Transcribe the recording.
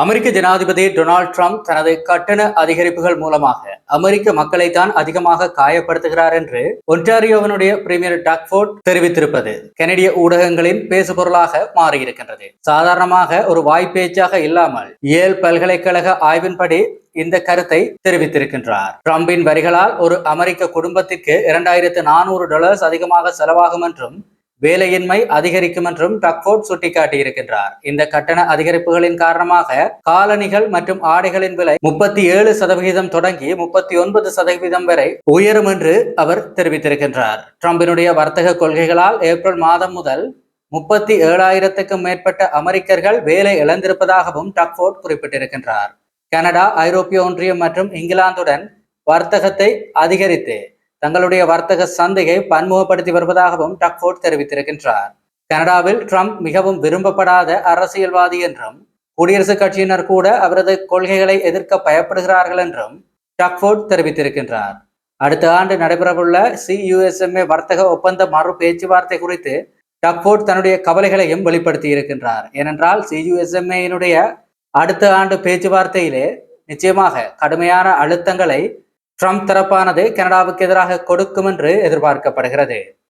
அமெரிக்க ஜனாதிபதி Donald Trump தனது கட்டண அதிகரிப்புகள் மூலமாக அமெரிக்க மக்களைத்தான் அதிகமாக காயப்படுத்துகிறார் என்று ஒன்டாரியோவனுடைய பிரீமியர் டக்ஃபோர்ட் தெரிவித்திருப்பது. கனடிய ஊடகங்களின் பேசுபொருளாக மாறியிருக்கின்றது. சாதாரணமாக ஒரு வாய்ப்பேச்சாக இல்லாமல் ஏல் பல்கலைக்கழக ஆய்வின்படி இந்த கருத்தை தெரிவித்திருக்கின்றார். டிரம்பின் வரிகளால் ஒரு அமெரிக்க குடும்பத்திற்கு இரண்டாயிரத்து நானூறு டாலர்ஸ் அதிகமாக செலவாகும் என்றும் வேலையின்மை அதிகரிக்கும் என்றும் டக்ஃபோர்ட் சுட்டிக்காட்டியிருக்கின்றார். இந்த கட்டண அதிகரிப்புகளின் காரணமாக காலணிகள் மற்றும் ஆடைகளின் விலை முப்பத்தி ஏழு சதவிகிதம் தொடங்கி முப்பத்தி ஒன்பது சதவிகிதம் வரை உயரும் என்று அவர் தெரிவித்திருக்கின்றார். ட்ரம்பினுடைய வர்த்தக கொள்கைகளால் ஏப்ரல் மாதம் முதல் முப்பத்தி ஏழாயிரத்துக்கும் மேற்பட்ட அமெரிக்கர்கள் வேலை இழந்திருப்பதாகவும் டக்ஃபோர்ட் குறிப்பிட்டிருக்கின்றார். கனடா ஐரோப்பிய ஒன்றியம் மற்றும் இங்கிலாந்துடன் வர்த்தகத்தை அதிகரித்து தங்களுடைய வர்த்தக சந்தையை பன்முகப்படுத்தி வருவதாகவும் டக்ஃபோர்ட் தெரிவித்திருக்கின்றார். கனடாவில் ட்ரம்ப் மிகவும் விரும்பப்படாத அரசியல்வாதி என்றும் குடியரசுக் கட்சியினர் கூட அவரது கொள்கைகளை எதிர்க்க பயப்படுகிறார்கள் என்றும் டக்ஃபோர்ட் தெரிவித்திருக்கின்றார். அடுத்த ஆண்டு நடைபெறவுள்ள சியுஎஸ்எம்ஏ வர்த்தக ஒப்பந்த மறு பேச்சுவார்த்தை குறித்து டக்ஃபோர்ட் தன்னுடைய கவலைகளையும் வெளிப்படுத்தி இருக்கின்றார் ஏனென்றால் சியுஎஸ்எம்ஏயினுடைய அடுத்த ஆண்டு பேச்சுவார்த்தையிலே நிச்சயமாக கடுமையான அழுத்தங்களை ட்ரம்ப் தரப்பானது கனடாவுக்கு எதிராக கொடுக்கும் என்று எதிர்பார்க்கப்படுகிறது.